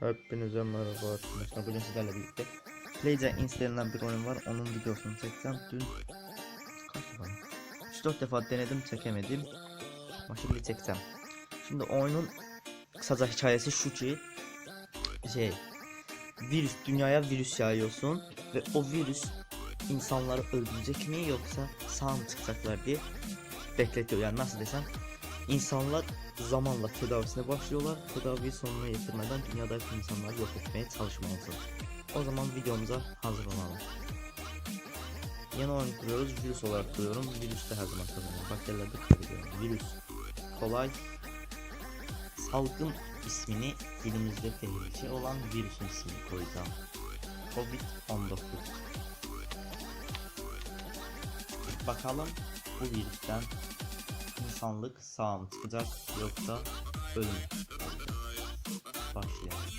Hepinize merhaba arkadaşlar. Bugün sizlerle birlikte Play'de instalenen bir oyun var. Onun videosunu çekeceğim. Dün kaç defa? 3-4 defa denedim çekemedim. Ama şimdi çekeceğim. Şimdi oyunun kısaca hikayesi şu ki şey virüs dünyaya virüs yayıyorsun ve o virüs insanları öldürecek mi yoksa sağ mı çıkacaklar diye bekletiyor. Yani nasıl desem İnsanlar zamanla tedavisine başlıyorlar. Tedaviyi sonuna getirmeden dünyadaki insanları yok etmeye çalışmalısın. O zaman videomuza hazır olalım. Yeni oyun kuruyoruz. Virüs olarak kuruyorum. Virüs de her zaman kazanıyor. Bakterilerde kaybediyorum. Virüs. Kolay. Salgın ismini dilimizde tehlikeli olan virüsün ismini koyacağım. Covid-19. Bakalım bu virüsten insanlık sağ mı çıkacak yoksa ölüm mü? Başlayalım.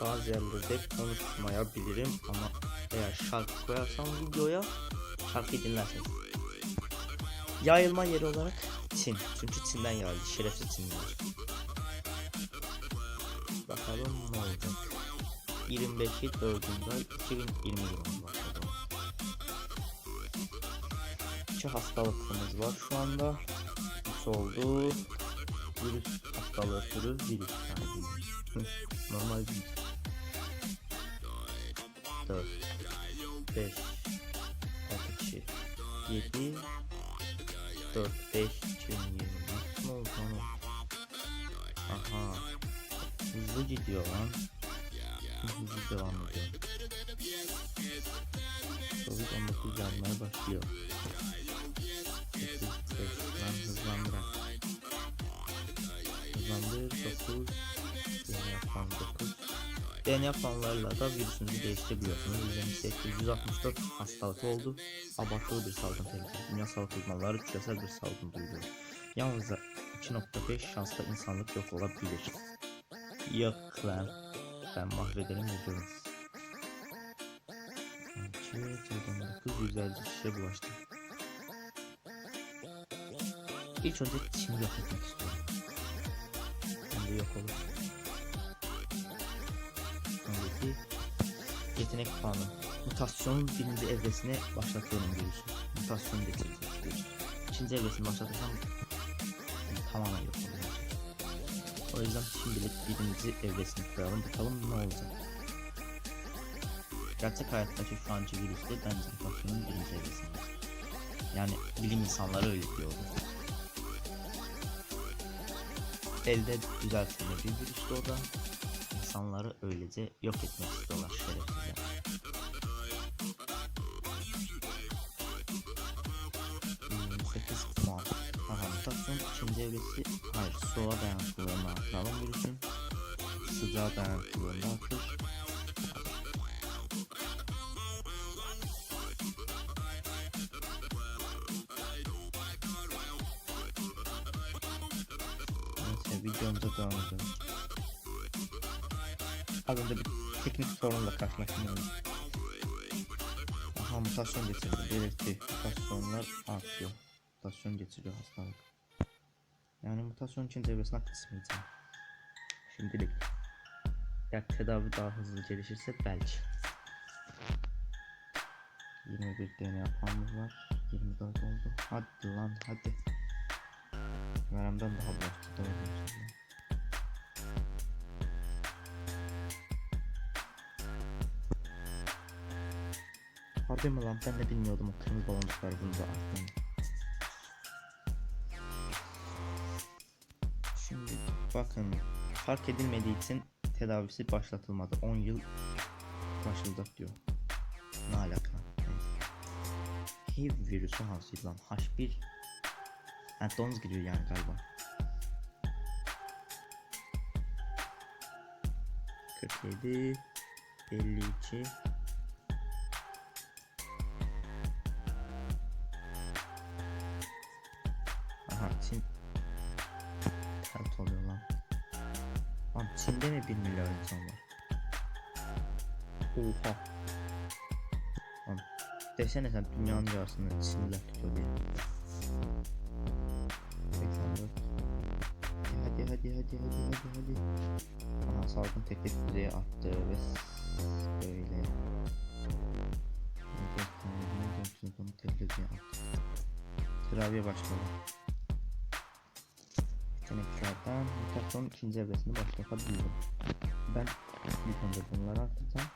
Bazı yerlerde konuşmayabilirim ama eğer şarkı koyarsam videoya şarkıyı dinlersiniz. Yayılma yeri olarak Çin. Çünkü Çin'den yayıldı. Şerefsiz Çinliler. Bakalım ne olacak. 25'i 4'ünde 2020 yılında başladı. İki hastalıkımız var şu anda. Üç oldu. Virüs hastalığı türü virüs yani. Normal virüs. 4 5 6 kişi 7 4 5 2020 ne oldu onu? Aha hızlı gidiyor lan hızlı devam ediyor Covid-19 gelmeye başlıyor 8 5 lan hızlandır Hızlandır 9 DNA puan 9 DNA puanlarıyla da virüsünüzü değiştirebiliyorsunuz. 158 hastalık oldu. Abartılı bir salgın tehlikesi. Dünya Sağlık uzmanları küresel bir salgın duyuruyor. Yalnızca 2.5 şansla insanlık yok olabilir. Yok lan. Ben mahvederim videoyu. Sanki 950 kişiye bulaştı. İlk önce Çin'i yok etmek istiyorum. Şimdi yok olur. Sonraki yetenek puanı. Mutasyonun birinci evresine başlatıyorum virüsü. Mutasyon getirecek virüs. İkinci evresini başlatırsam tamamen yok oluyor. O yüzden şimdilik birinci evresini koyalım bakalım ne olacak. Gerçek hayattaki şu anki virüste bence mutasyonun birinci evresinde. Yani bilim insanları öyle diyordu. elde düzeltilme bir virüs de o da insanları öylece yok etmek istiyorlar şerefsizler. Mutasyon ikinci evresi hayır soğuğa dayanıklılığını artıralım virüsün. Sıcağa dayanıklılığını artır. Neyse videomuza devam edelim. Az önce bir teknik sorunla karşılaştım. Aha mutasyon getirdi. Belirtti. Mutasyonlar artıyor. Mutasyon getiriyor hastalık. Yani mutasyon için devresine kısmayacağım. Şimdilik. Ya tedavi daha hızlı gelişirse belki. 21 DNA puanımız var. 24 oldu. Hadi lan hadi. Veremden daha bulaştı. Doğru. Harbi mi lan? Ben de bilmiyordum o kırmızı baloncuklar bunda aslında. Bakın fark edilmediği için tedavisi başlatılmadı. 10 yıl başladık diyor. Ne alaka? HIV virüsü hasıl lan. H1 Ha domuz giriyor yani galiba. 47 52 Çin'de mi 1 milyar insan var Oha Lan Desene sen dünyanın yarısını sinirler tutuyor diye. 84. Hadi hadi hadi hadi hadi hadi hadi. Aha salgın teklif düzeyi arttı ve böyle. Teklif düzeyi arttı. Tedaviye başladı. Yeteneklerden mutasyonun ikinci evresini başlatabildim. Ben ilk önce bunları arttıracağım.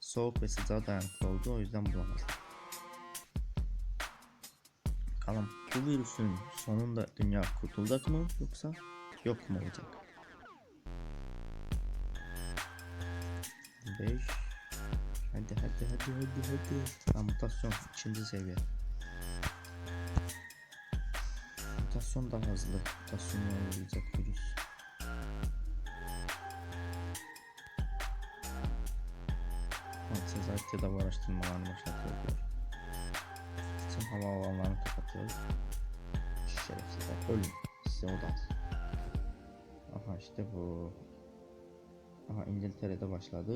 Soğuk ve sıcağa dayanıklı oldu o yüzden bulamadım. Bakalım bu virüsün sonunda dünya kurtulacak mı yoksa yok mu olacak? 5 Hadi hadi hadi hadi hadi. Ha, mutasyon ikinci seviye. Mutasyon daha hızlı. Mutasyonu yollayacak virüs. Sezartya da bu araştırmalarını başlatıyor. Tüm hava alanlarını kapatıyoruz. Şerefsizler ölün. Size o da az. Aha işte bu. Aha İngiltere'de başladı.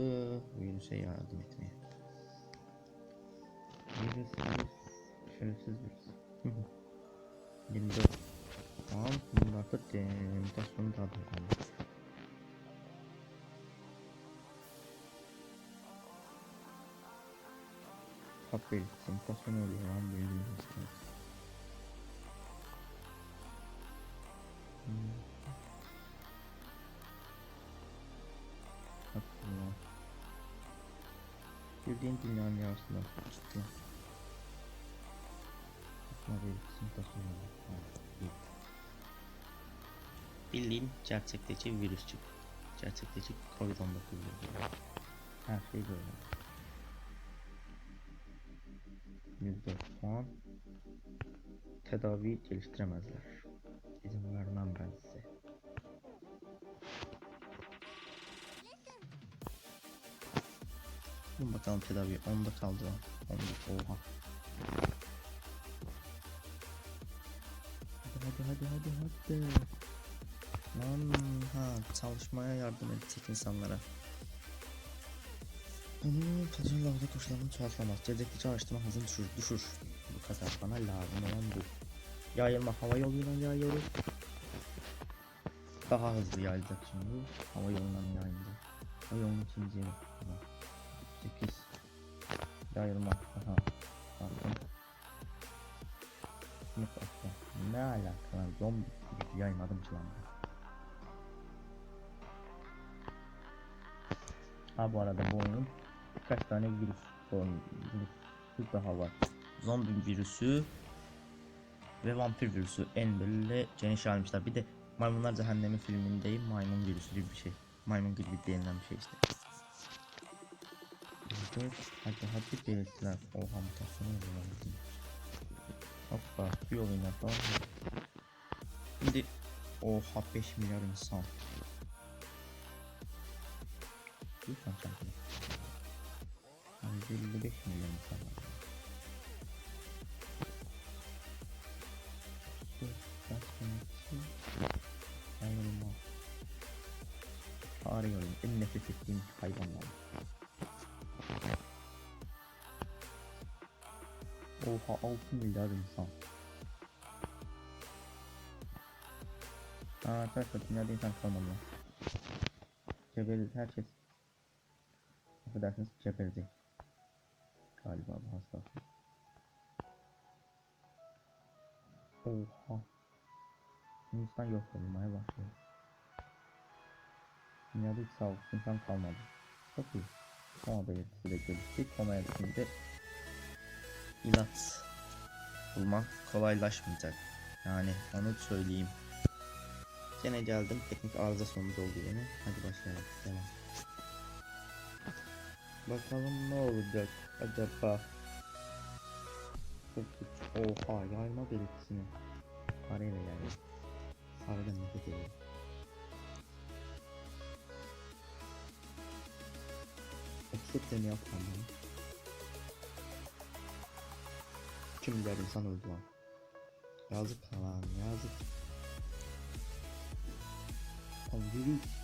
Virüse yardım etmeye. Virüs, virüs. Şerefsiz virüs. 24. Artık e, mutasyonu daha da önemli. Hap belirtisi mutasyon oluyor lan gibi. Hmm. Bildiğin dünyanın yarısından çıktı. Hap belirtisi mutasyon oluyor. Ha, iyi. Bildiğin gerçekleşik virüs çıktı. Gerçekleşik Covid-19 virüsü. Her şey böyle. 104 puan. Tedavi geliştiremezler. İzin vermem ben size. Bulun bakalım tedavi. 10'da kaldı lan. 10'da. Oha. Hadi hadi hadi hadi hadi. Lan ha çalışmaya yardım edecek insanlara. Onun kadın lavda koşularını çoğaltamaz. Gelecekte araştırma hızını düşür, düşür. Bu kadar bana lazım olan bu. Yayılma hava yoluyla yayıyoruz. Daha hızlı yayılacak şimdi. Hava yolundan yayıldı. Hava yolunun ikinci yeri. 8 Yayılma. Aha. Bakın. Atma. Ne alaka lan? Zombi yaymadım ki lan. Ha bu arada bu oyunun birkaç tane virüs sorun virüsü daha var. Zombi virüsü ve vampir virüsü en böyle geniş almışlar. Bir de Maymunlar Cehennemi filmindeyim maymun virüsü gibi bir şey. Maymun gibi denilen bir şey işte. Evet, hadi hadi belirtiler. Oha mutasyon oluyor. Hoppa bir oyuna tamam? Şimdi oha 5 milyar insan. Lütfen çarpın. 155 milyon insan var. Gaz koneksi, ayrılma. Arıyorum. En nefret ettiğim hayvanlar. Oha 6 milyar insan. Aa arkadaşlar dünyada insan kalmadı lan. Cebeliz her şey. Affedersiniz cebeldi. Galiba bu hastası. Oha. İnsan yok olmaya başlıyor. Dünyada hiç sağlıklı insan kalmadı. Çok iyi. Koma belirtisi de gelişti. Koma etkisinde ilaç bulmak kolaylaşmayacak. Yani onu söyleyeyim. Gene geldim. Teknik arıza sonucu oldu yine. Hadi başlayalım. Devam. Bakalım ne olacak acaba. Oha yayma belirtisini. Parayla yani. Sarıdan nefret ediyorum. Accept mi yapmam bunu. 2 milyar insan öldü lan. Yazık lan yazık. Lan virüs.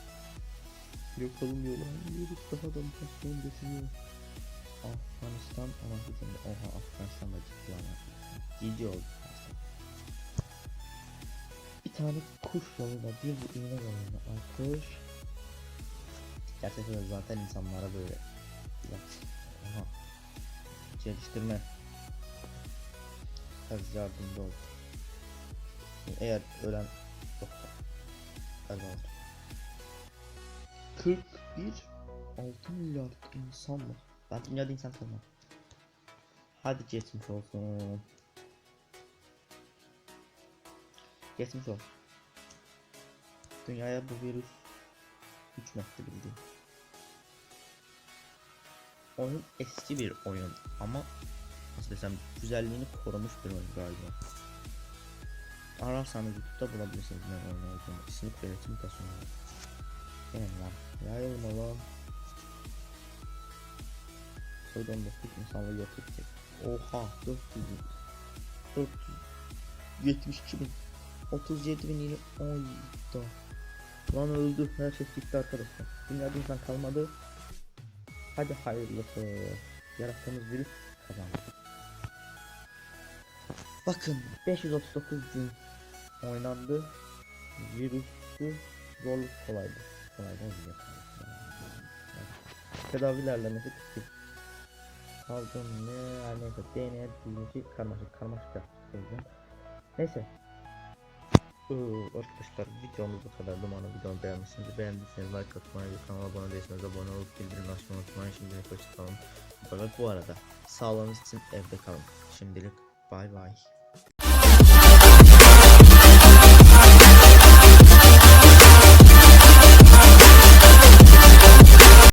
Yok olmuyor lan virüs daha da mutasyon getiriyor. Afganistan ama de oha Afganistan'da ciddi ama ciddi oldu. Bir tane kuş yoluyla bir bu iğne yoluyla arkadaş. Gerçekten zaten insanlara böyle oha geliştirme az yardımcı oldu. Eğer ölen yoksa galiba oldu. 41 6 milyar insan var. Ben dünyada insan sanmam. Hadi geçmiş olsun. Geçmiş olsun. Dünyaya bu virüs hükmetti bildiğin. Oyun eski bir oyun ama nasıl desem güzelliğini korumuş bir oyun galiba. Ararsanız YouTube'da bulabilirsiniz ne oyun olduğunu. İsmi belirtim taşınıyor. Gelin lan. Yayılma lan. Soydan bakıp insanları yok edecek. Oha 400 472 bin. 37 bin yine oyda Lan öldü. Her şey gitti arkadaşlar. Dünyada insan kalmadı. Hadi hayırlısı. Yarattığımız virüs kazandı. Bakın 539 gün oynandı. Virüsü zorluk kolaydı Kolaydı olacak Tedavilerle mesela Salgın ne her neyse DNA bilgisi karmaşık karmaşık yaptık Neyse. Ee, Arkadaşlar videomuz bu kadar. Umarım videomu beğenmişsiniz beğendiyseniz like atmayı kanala abone değilseniz abone olup bildirim açmayı unutmayın. Şimdilik hoşçakalın. Fakat bu arada sağlığınız için evde kalın. Şimdilik bay bay